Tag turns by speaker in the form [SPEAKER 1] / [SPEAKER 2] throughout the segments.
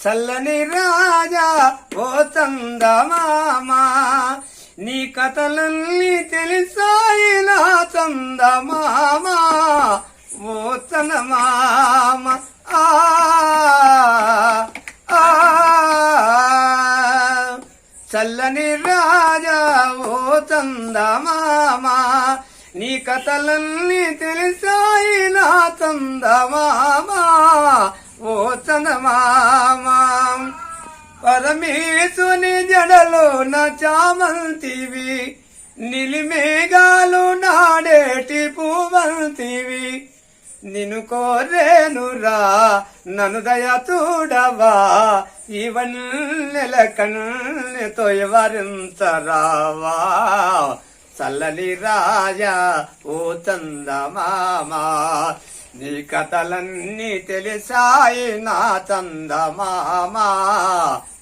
[SPEAKER 1] చల్లని రాజా ఓ చందమామా నీ కథలన్నీ తెలిసాయి నా చందమామా ఓ చందమామ ఆ ఆ చల్లని రాజా ఓ చందమామా నీ కథలన్నీ తెలిసాయి నా చందమామా ఓ చందమామా పరమేశుని జడలో నా చామంతివి నిలిమేఘాలు నాడేటి పూవంతివి నిన్ను కోరేనురా నను దయ చూడవా ఇవన్నెల కన్నెతో ఎవరింతరావా చల్లని రాజా ఓ చందమామా నీ కథలన్నీ తెలిసాయి నా చందమామా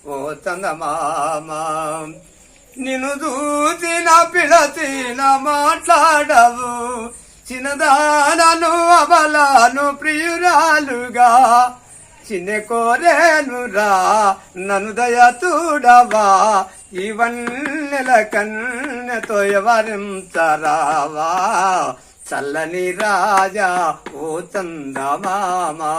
[SPEAKER 1] ఓ చందమామా. నిన్ను దూచిన పిలచిన మాట్లాడవు చిన్నదానను అబలాను ప్రియురాలుగా. చిన్న కోరేనురా నన్ను దయ చూడవా ఇవన్నెల కన్నెతో ఎవరించరావా చల్లని రాజా ఓ చందమామా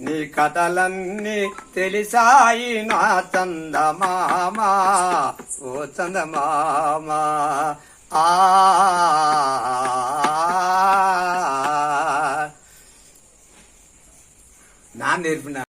[SPEAKER 1] నీ కథలన్నీ తెలిసాయి నా చందమామా ఓ చందమామా. ఆ. నా నేర్పిన